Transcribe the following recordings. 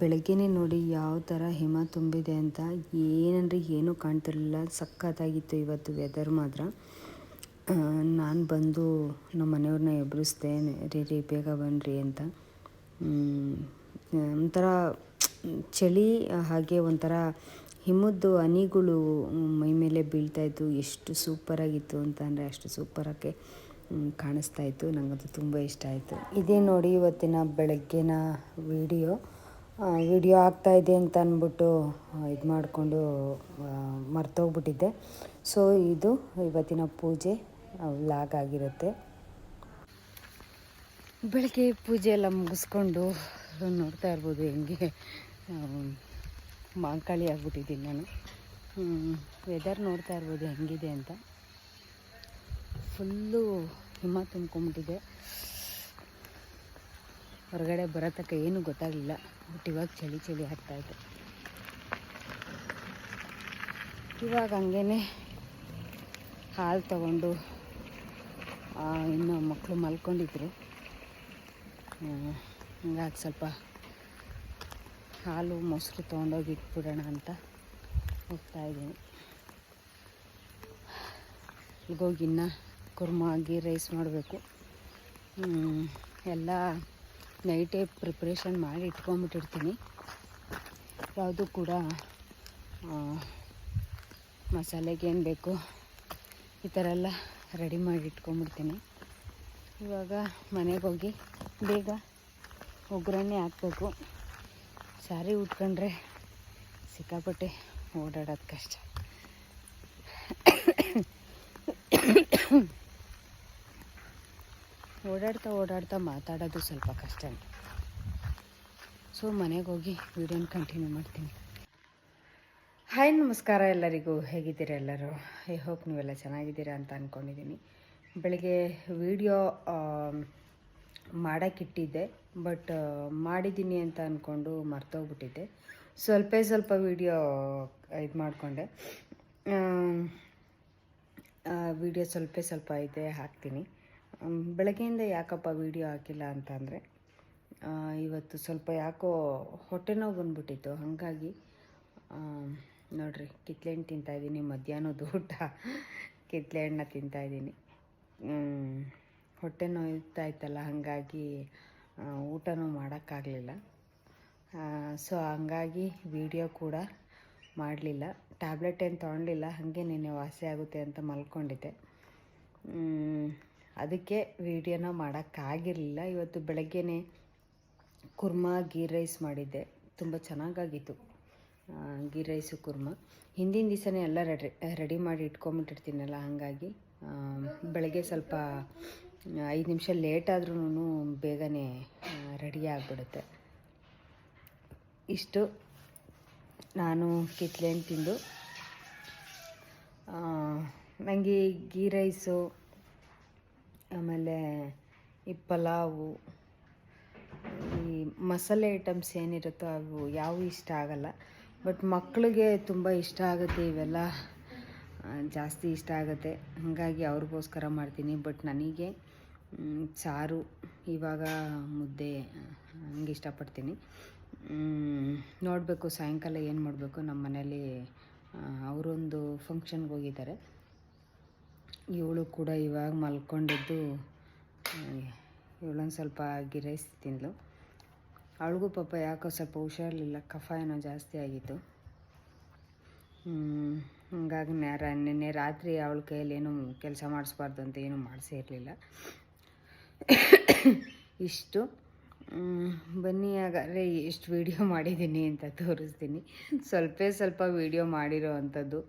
ಬೆಳಗ್ಗೆನೇ ನೋಡಿ ಯಾವ ಥರ ಹಿಮ ತುಂಬಿದೆ ಅಂತ ಏನಂದರೆ ಏನೂ ಕಾಣ್ತಿರಲಿಲ್ಲ. ಸಖತ್ತಾಗಿತ್ತು ಇವತ್ತು ವೆದರ್ ಮಾತ್ರ. ನಾನು ಬಂದು ನಮ್ಮ ಮನೆಯವ್ರನ್ನ ಎಬ್ಬಿಸ್ದೆ ರೀ ರೀ ಬೇಗ ಬನ್ನಿರಿ ಅಂತ. ಒಂಥರ ಚಳಿ, ಹಾಗೆ ಒಂಥರ ಹಿಮದ್ದು ಹನಿಗಳು ಮೈ ಮೇಲೆ ಬೀಳ್ತಾಯಿತ್ತು ಎಷ್ಟು ಸೂಪರಾಗಿತ್ತು ಅಂತ ಅಂದರೆ ಅಷ್ಟು ಸೂಪರಾಗಿ ಕಾಣಿಸ್ತಾ ಇತ್ತು. ನನಗದು ತುಂಬ ಇಷ್ಟ ಆಯಿತು. ಇದೇ ನೋಡಿ ಇವತ್ತಿನ ಬೆಳಗ್ಗೆನ ವಿಡಿಯೋ ವಿಡಿಯೋ ಆಗ್ತಾ ಇದೆ ಅಂತ ಅಂದ್ಬಿಟ್ಟು ಇದು ಮಾಡಿಕೊಂಡು ಮರ್ತೋಗ್ಬಿಟ್ಟಿದ್ದೆ. ಸೊ ಇದು ಇವತ್ತಿನ ಪೂಜೆ ಲಾಗ್ ಆಗಿರುತ್ತೆ. ಬೆಳಗ್ಗೆ ಪೂಜೆ ಎಲ್ಲ ಮುಗಿಸ್ಕೊಂಡು ನೋಡ್ತಾ ಇರ್ಬೋದು ಹೆಂಗೆ ಮಾಂಕಾಳಿ ಆಗಿಬಿಟ್ಟಿದ್ದೀನಿ ನಾನು. ವೆದರ್ ನೋಡ್ತಾ ಇರ್ಬೋದು ಹೆಂಗಿದೆ ಅಂತ. ಫುಲ್ಲು ಹಿಮ ತುಂಬ್ಕೊಂಬಿಟ್ಟಿದೆ ಹೊರಗಡೆ ಬರೋ ತನಕ ಏನೂ ಗೊತ್ತಾಗಲಿಲ್ಲ ಬಟ್ ಇವಾಗ ಚಳಿ ಚಳಿ ಆಗ್ತಾಯಿದೆ ಇವಾಗ ಹಂಗೇ ಹಾಲು ತಗೊಂಡು ಇನ್ನು ಮಕ್ಕಳು ಮಲ್ಕೊಂಡಿದ್ರು. ಹಂಗಾಗಿ ಸ್ವಲ್ಪ ಹಾಲು, ಮೊಸರು ತೊಗೊಂಡೋಗಿ ಇಟ್ಬಿಡೋಣ ಅಂತ ಹೋಗ್ತಾ ಇದ್ದೀನಿ. ಇಲ್ಲಿಗೋಗಿ ಇನ್ನು ಕುರ್ಮಾಗಿ ರೈಸ್ ಮಾಡಬೇಕು. ಎಲ್ಲ ನೈಟೇ ಪ್ರಿಪ್ರೇಷನ್ ಮಾಡಿ ಇಟ್ಕೊಂಬಿಟ್ಟಿರ್ತೀನಿ ಯಾವುದು ಕೂಡ ಮಸಾಲೆಗೆ ಏನು ಬೇಕು ಈ ಥರ ಎಲ್ಲ ರೆಡಿ ಮಾಡಿ ಇಟ್ಕೊಂಬಿಡ್ತೀನಿ ಇವಾಗ ಮನೆಗೆ ಹೋಗಿ ಬೇಗ ಒಗ್ಗರಣೆ ಹಾಕಬೇಕು. ಸಾರಿ ಉಟ್ಕೊಂಡ್ರೆ ಸಿಕ್ಕಾಪಟ್ಟೆ ಓಡಾಡೋದು ಕಷ್ಟ. ಓಡಾಡ್ತಾ ಓಡಾಡ್ತಾ ಮಾತಾಡೋದು ಸ್ವಲ್ಪ ಕಷ್ಟ ಸೊ, ಮನೆಗೆ ಹೋಗಿ ವಿಡಿಯೋನ ಕಂಟಿನ್ಯೂ ಮಾಡ್ತೀನಿ. ಹಾಯ್ ನಮಸ್ಕಾರ ಎಲ್ಲರಿಗೂ. ಹೇಗಿದ್ದೀರ ಎಲ್ಲರೂ? ಐ ಹೋಪ್ ನೀವೆಲ್ಲ ಚೆನ್ನಾಗಿದ್ದೀರಾ ಅಂತ ಅಂದ್ಕೊಂಡಿದ್ದೀನಿ ಬೆಳಗ್ಗೆ ವಿಡಿಯೋ ಮಾಡೋಕ್ಕಿಟ್ಟಿದ್ದೆ ಬಟ್ ಮಾಡಿದ್ದೀನಿ ಅಂತ ಅಂದ್ಕೊಂಡು ಮರ್ತೋಗ್ಬಿಟ್ಟಿದ್ದೆ. ಸ್ವಲ್ಪ ಸ್ವಲ್ಪ ವಿಡಿಯೋ ಇದು ಮಾಡಿಕೊಂಡೆ. ವಿಡಿಯೋ ಸ್ವಲ್ಪ ಸ್ವಲ್ಪ ಇದೆ ಹಾಕ್ತೀನಿ. ಬೆಳಗ್ಗೆಯಿಂದ ಯಾಕಪ್ಪ ವಿಡಿಯೋ ಹಾಕಿಲ್ಲ ಅಂತಂದರೆ ಇವತ್ತು ಸ್ವಲ್ಪ ಯಾಕೋ ಹೊಟ್ಟೆ ನೋವು ಬಂದ್ಬಿಟ್ಟಿತ್ತು. ಹಾಗಾಗಿ ನೋಡಿರಿ, ಕಿತ್ಲೆ ಹಣ್ಣು ತಿಂತಾಯಿದ್ದೀನಿ ಮಧ್ಯಾಹ್ನದ ಊಟ, ಕಿತ್ಲೆ ಹಣ್ಣ ತಿಂತಾಯಿದ್ದೀನಿ ಹೊಟ್ಟೆ ನೋಯ್ತಾ ಇತ್ತಲ್ಲ, ಹಾಗಾಗಿ ಊಟನೂ ಮಾಡೋಕ್ಕಾಗಲಿಲ್ಲ. ಸೊ ಹಂಗಾಗಿ ವಿಡಿಯೋ ಕೂಡ ಮಾಡಲಿಲ್ಲ. ಟ್ಯಾಬ್ಲೆಟ್ ಏನು ತೊಗೊಂಡಿಲ್ಲ ಹಾಗೆ ನಿನ್ನೆ ವಾಸಿ ಆಗುತ್ತೆ ಅಂತ ಮಲ್ಕೊಂಡಿದ್ದೆ. ಅದಕ್ಕೆ ವಿಡಿಯೋನ ಮಾಡೋಕ್ಕಾಗಿರಲಿಲ್ಲ. ಇವತ್ತು ಬೆಳಗ್ಗೆನೇ ಕುರ್ಮಾ ಗೀ ರೈಸ್ ಮಾಡಿದ್ದೆ. ತುಂಬ ಚೆನ್ನಾಗಾಗಿತ್ತು ಗೀ ರೈಸು, ಕುರ್ಮಾ. ಹಿಂದಿನ ದಿವಸನೇ ಎಲ್ಲ ರೆಡಿ ರೆಡಿ ಮಾಡಿ ಇಟ್ಕೊಂಬಿಟ್ಟಿರ್ತೀನಲ್ಲ, ಹಾಗಾಗಿ ಬೆಳಗ್ಗೆ ಸ್ವಲ್ಪ ಐದು ನಿಮಿಷ ಲೇಟ್ ಆದ್ರೂ ಬೇಗನೆ ರೆಡಿ ಆಗಿಬಿಡುತ್ತೆ. ಇಷ್ಟು ನಾನು ಕಿತ್ಲೆ ಹಣ್ಣು ತಿಂದು ನನಗೆ ಗೀ ರೈಸು ಆಮೇಲೆ ಈ ಪಲಾವು, ಈ ಮಸಾಲೆ ಐಟಮ್ಸ್ ಏನಿರುತ್ತೋ ಅವು ಯಾವೂ ಇಷ್ಟ ಆಗಲ್ಲ. ಬಟ್ ಮಕ್ಕಳಿಗೆ ತುಂಬ ಇಷ್ಟ ಆಗುತ್ತೆ, ಇವೆಲ್ಲ ಜಾಸ್ತಿ ಇಷ್ಟ ಆಗುತ್ತೆ. ಹಾಗಾಗಿ ಅವ್ರಿಗೋಸ್ಕರ ಮಾಡ್ತೀನಿ. ಬಟ್ ನನಗೆ ಸಾರು, ಇವಾಗ ಮುದ್ದೆ, ಹಂಗೆ ಇಷ್ಟಪಡ್ತೀನಿ. ನೋಡಬೇಕು, ಸಾಯಂಕಾಲ ಏನು ಮಾಡಬೇಕು ನಮ್ಮ ಮನೇಲಿ ಅವರೊಂದು ಫಂಕ್ಷನ್ಗೆ ಹೋಗಿದ್ದಾರೆ. ಇವಳು ಕೂಡ ಇವಾಗ ಮಲ್ಕೊಂಡಿದ್ದು ಇವಳೊಂದು ಸ್ವಲ್ಪ ಗಿರೈಸ್ ತಿಂದಳು ಅವಳಿಗೂ ಪಾಪ ಯಾಕೋ ಸ್ವಲ್ಪ ಹುಷಾರಿಲ್ಲ ಕಫ ಏನೋ ಜಾಸ್ತಿ ಆಗಿತ್ತು. ಹಂಗಾಗಿ ನ್ಯಾರ ನಿನ್ನೆ ರಾತ್ರಿ ಅವಳ ಕೈಯಲ್ಲಿ ಏನು ಕೆಲಸ ಮಾಡಿಸ್ಬಾರ್ದು ಅಂತ ಏನು ಮಾಡಿಸೇ ಇರಲಿಲ್ಲ. ಇಷ್ಟು. ಬನ್ನಿ ಹಾಗಾದರೆ ಎಷ್ಟು ವೀಡಿಯೋ ಮಾಡಿದ್ದೀನಿ ಅಂತ ತೋರಿಸ್ತೀನಿ. ಸ್ವಲ್ಪ ಸ್ವಲ್ಪ ವೀಡಿಯೋ ಮಾಡಿರೋ ಅಂಥದ್ದು.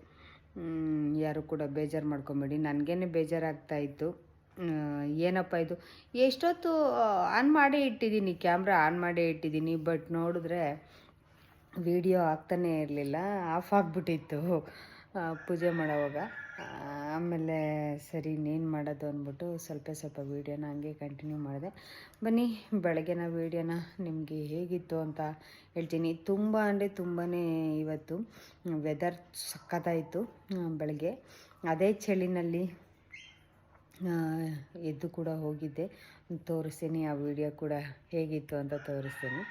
ಯಾರು ಕೂಡ ಬೇಜಾರು ಮಾಡ್ಕೊಬೇಡಿ. ನನಗೇನೆ ಬೇಜಾರಾಗ್ತಾ ಇತ್ತು. ಆ, ಏನಪ್ಪ ಇದು? ಎಷ್ಟೊತ್ತು ಆನ್ ಮಾಡೇ ಇಟ್ಟಿದ್ದೀನಿ ಕ್ಯಾಮ್ರಾ ಆನ್ ಮಾಡೇ ಇಟ್ಟಿದ್ದೀನಿ ಬಟ್ ನೋಡಿದ್ರೆ ವಿಡಿಯೋ ಆಗ್ತಾನೇ ಇರಲಿಲ್ಲ ಆಫ್ ಆಗಿಬಿಟ್ಟಿತ್ತು. ಪೂಜೆ ಮಾಡೋವಾಗ. ಆಮೇಲೆ ಸರಿ, ಇನ್ನೇನು ಮಾಡೋದು ಅಂದ್ಬಿಟ್ಟು ಸ್ವಲ್ಪ ಸ್ವಲ್ಪ ವೀಡಿಯೋನ ಹಂಗೆ ಕಂಟಿನ್ಯೂ ಮಾಡಿದೆ. ಬನ್ನಿ, ಬೆಳಗ್ಗೆನ ವೀಡಿಯೋನ ನಿಮಗೆ ಹೇಗಿತ್ತು ಅಂತ ಹೇಳ್ತೀನಿ. ತುಂಬ ಅಂದರೆ ತುಂಬಾ ಇವತ್ತು ವೆದರ್ ಸಖತ್ತಾಯಿತು ಬೆಳಗ್ಗೆ. ಅದೇ ಚಳಿನಲ್ಲಿ ಎದ್ದು ಕೂಡ ಹೋಗಿದ್ದೆ. ತೋರಿಸ್ತೀನಿ, ಆ ವಿಡಿಯೋ ಕೂಡ ಹೇಗಿತ್ತು ಅಂತ ತೋರಿಸ್ತೀನಿ.